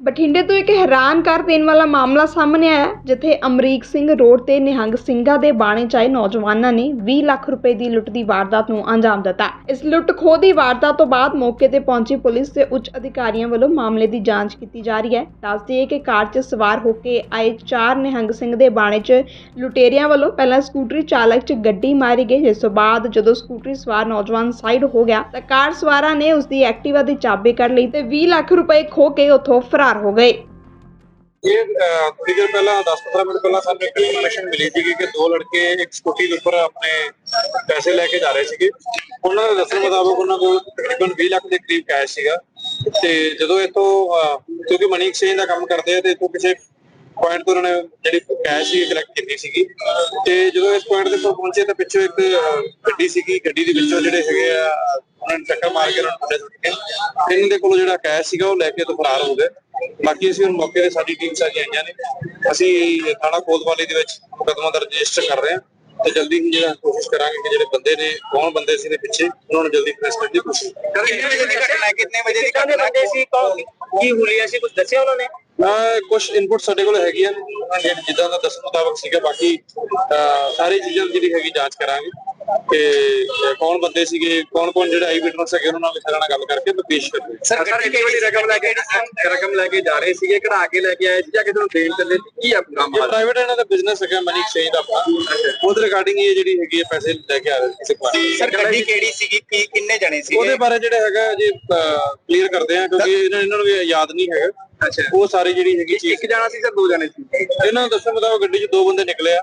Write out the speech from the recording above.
ਬਠਿੰਡੇ ਤੋਂ ਇੱਕ ਹੈਰਾਨ ਕਰ ਦੇਣ ਵਾਲਾ ਮਾਮਲਾ ਸਾਹਮਣੇ ਆਇਆ ਹੈ, ਜਿੱਥੇ ਅਮਰੀਕ ਸਿੰਘ ਰੋਡ ਤੇ ਨਿਹੰਗ ਸਿੰਘਾਂ ਦੇ ਬਾਣੇ ਚਾਏ ਨੌਜਵਾਨਾਂ ਨੇ 20 ਲੱਖ ਰੁਪਏ ਦੀ ਲੁੱਟ ਦੀ ਵਾਰਦਾਤ ਨੂੰ ਅੰਜਾਮ ਦਿੱਤਾ ਇਸ ਲੁੱਟ ਖੋਹ ਦੀ ਵਾਰਦਾਤ ਤੋਂ ਬਾਅਦ ਮੌਕੇ ਤੇ ਪਹੁੰਚੀ ਪੁਲਿਸ ਤੇ ਉੱਚ ਅਧਿਕਾਰੀਆਂ ਵੱਲੋਂ ਮਾਮਲੇ ਦੀ ਜਾਂਚ ਕੀਤੀ ਜਾ ਰਹੀ ਹੈ। ਦੱਸਦੀ ਹੈ ਕਿ ਕਾਰ 'ਚ ਸਵਾਰ ਹੋ ਕੇ ਆਏ ਚਾਰ ਨਿਹੰਗ ਸਿੰਘ ਦੇ ਬਾਣੇ 'ਚ ਲੁਟੇਰਿਆਂ ਵੱਲੋਂ ਪਹਿਲਾਂ ਸਕੂਟਰੀ ਚਾਲਕ 'ਚ ਗੱਡੀ ਮਾਰੀ ਗਈ ਜਿਸ ਤੋਂ ਬਾਅਦ ਜਦੋਂ ਸਕੂਟਰੀ ਸਵਾਰ ਨੌਜਵਾਨ ਸਾਈਡ ਹੋ ਗਿਆ ਤਾਂ ਕਾਰ ਸਵਾਰਾਂ ਨੇ ਉਸ ਦੀ ਐਕਟਿਵਾ ਦੀ ਚਾਬੀ ਕੱਢ ਲਈ ਤੇ 20 ਲੱਖ ਰੁਪਏ ਖੋਹ ਕੇ ਉੱਥੋਂ ਫਰਾਰ ਹੋ ਗਏ ਇਹ ਅਹ, ਪਹਿਲਾਂ 10-15 ਮਿੰਟ ਪਹਿਲਾਂ ਸਾਨੂੰ ਇੱਕ ਇਨਫੋਰਮੇਸ਼ਨ ਮਿਲੀ ਸੀ ਕਿ ਦੋ ਲੜਕੇ ਇੱਕ ਸਕੂਟੀ ਦੇ ਉੱਪਰ ਆਪਣੇ ਪੈਸੇ ਲੈ ਕੇ ਜਾ ਰਹੇ ਸੀਗੇ। ਉਹਨਾਂ ਦੇ ਦੱਸਣ ਮੁਤਾਬਕ ਉਹਨਾਂ ਕੋਲ ਤਕਰੀਬਨ 20 ਲੱਖ ਦੇ ਕਰੀਬ ਕੈਸ਼ ਸੀਗਾ। ਤੇ ਜਦੋਂ ਇਤੋਂ ਕਿਉਂਕਿ ਮਨੀ ਐਕਸਚੇਂਜ ਦਾ ਕੰਮ ਕਰਦੇ ਆ ਤੇ ਇਤੋਂ ਕਿਸੇ ਪੁਆਇੰਟ ਤੋਂ ਉਹਨਾਂ ਨੇ ਜਿਹੜੀ ਕੈਸ਼ ਸੀ ਕਲੈਕਟ ਕੀਤੀ ਸੀਗੀ। ਤੇ ਜਦੋਂ ਇਸ ਪੁਆਇੰਟ ਦੇ ਉੱਪਰ ਪਹੁੰਚੇ ਤਾਂ ਪਿੱਛੋਂ ਇੱਕ ਗੱਡੀ ਸੀਗੀ। ਗੱਡੀ ਦੇ ਵਿੱਚੋਂ ਜਿਹੜੇ ਹੈਗੇ ਆ, ਉਹਨਾਂ ਨੇ ਟੱਕਰ ਮਾਰ ਕੇ ਉਹਨਾਂ ਨੂੰ ਸੁੱਟ ਕੇ ਇਹਨਾਂ ਦੇ ਕੋਲ ਜਿਹੜਾ ਕੈਸ਼ ਸੀਗਾ ਉਹ ਲੈ ਕੇ ਤੋਂ ਫਰਾਰ ਹੋ ਗਏ। ਬਾਕੀ ਅਸੀਂ ਹੁਣ ਮੌਕੇ ਤੇ ਸਾਡੀ ਟੀਮ ਸਾਰੀਆਂ ਆਈਆਂ ਨੇ। ਅਸੀਂ ਥਾਣਾ ਕੋਤਵਾਲੀ ਦੇ ਵਿੱਚ ਮੁਕੱਦਮਾ ਦਰਜ ਰਜਿਸਟਰ ਕਰ ਰਹੇ ਹਾਂ। ਤੇ ਜਲਦੀ ਹੀ ਜਿਹੜਾ ਕੋਸ਼ਿਸ਼ ਕਰਾਂਗੇ ਕਿ ਜਿਹੜੇ ਬੰਦੇ ਨੇ, ਕੌਣ ਬੰਦੇ ਸੀ ਨੇ ਪਿੱਛੇ, ਉਹਨਾਂ ਨੂੰ ਜਲਦੀ ਫੈਸਲੇ ਦੀ ਕੋਸ਼ਿਸ਼। ਕਿੰਨੇ ਵਜੇ ਦੀ ਘਟਨਾ ਕਿੰਨੇ ਵਜੇ ਦੀ ਘਟਨਾ ਸੀ ਕੀ ਹੁਲੀਆ ਸੀ ਕੁਝ ਦੱਸਿਆ ਉਹਨਾਂ ਨੇ? ਕੁਝ ਇਨਪੁਟ ਸਾਡੇ ਕੋਲ ਹੈਗੀਆਂ ਨੇ, ਜਿਹੜੇ ਜਿੱਦਾਂ ਦਾ ਦੱਸਣ ਮੁਤਾਬਕ ਸੀਗਾ ਬਾਕੀ ਸਾਰੀ ਚੀਜ਼ਾਂ ਦੀ ਜਿਹੜੀ ਹੈਗੀ ਜਾਂਚ ਕਰਾਂਗੇ। ਤੇ ਕੌਣ ਬੰਦੇ ਸੀਗੇ ਕੌਣ ਕੌਣ ਜਿਹੜੇ ਆਈ ਵਿਟਨੈਸ ਹੈਗੇ ਉਹਨਾਂ ਨਾਲ ਵੀ ਸਾਰਾ ਨਾਲ ਗੱਲ ਕਰਕੇ ਮੈਂ ਪੇਸ਼ ਕਰਾਂਗੇ ਸਰ ਕਿੰਨੀ ਵਜੇ ਰਕਮ ਲੈ ਕੇ ਰਕਮ ਲੈ ਕੇ ਜਾ ਰਹੇ ਸੀਗੇ ਕਢਾ ਕੇ ਲੈ ਕੇ ਆਏ ਸੀ ਜਾਂ ਕਿਸੇ ਨੂੰ ਦੇਣ ਚੱਲੇ ਸੀ? ਕੀ ਆਪਣਾ ਇਹ ਪ੍ਰਾਈਵੇਟ ਇਹਨਾਂ ਦਾ ਬਿਜ਼ਨਸ ਹੈਗਾ ਮਨੀ ਐਕਸਚੇਂਜ ਦਾ ਆਪਣਾ। ਉਹਦੇ ਰਿਗਾਰਡਿੰਗ ਇਹ ਜਿਹੜੀ ਹੈਗੀ ਹੈ ਪੈਸੇ ਲੈ ਕੇ ਆ ਰਹੇ ਸੀ ਕਿਸੇ ਕੋਲ ਸਰ ਗੱਡੀ ਕਿਹੜੀ ਸੀਗੀ? ਕੀ ਕਿੰਨੇ ਜਣੇ ਸੀ ਉਹਦੇ ਬਾਰੇ ਜਿਹੜਾ ਹੈਗਾ ਜੀ ਕਲੀਅਰ ਕਰਦੇ ਆ ਕਿਉਂਕਿ ਇਹਨਾਂ ਇਹਨਾਂ ਨੂੰ ਵੀ ਯਾਦ ਨਹੀਂ ਹੈਗਾ। ਅੱਛਾ ਉਹ ਸਾਰੀ ਜਿਹੜੀ ਹੈਗੀ ਚੀਜ਼ ਇੱਕ ਜਣਾ ਸੀ ਸਰ ਦੋ ਜਣੇ ਸੀ? ਇਹਨਾਂ ਨੂੰ ਦੱਸਣ ਮੁਤਾਬਕ ਗੱਡੀ 'ਚ ਦੋ ਬੰਦੇ ਨਿਕਲੇ ਆ।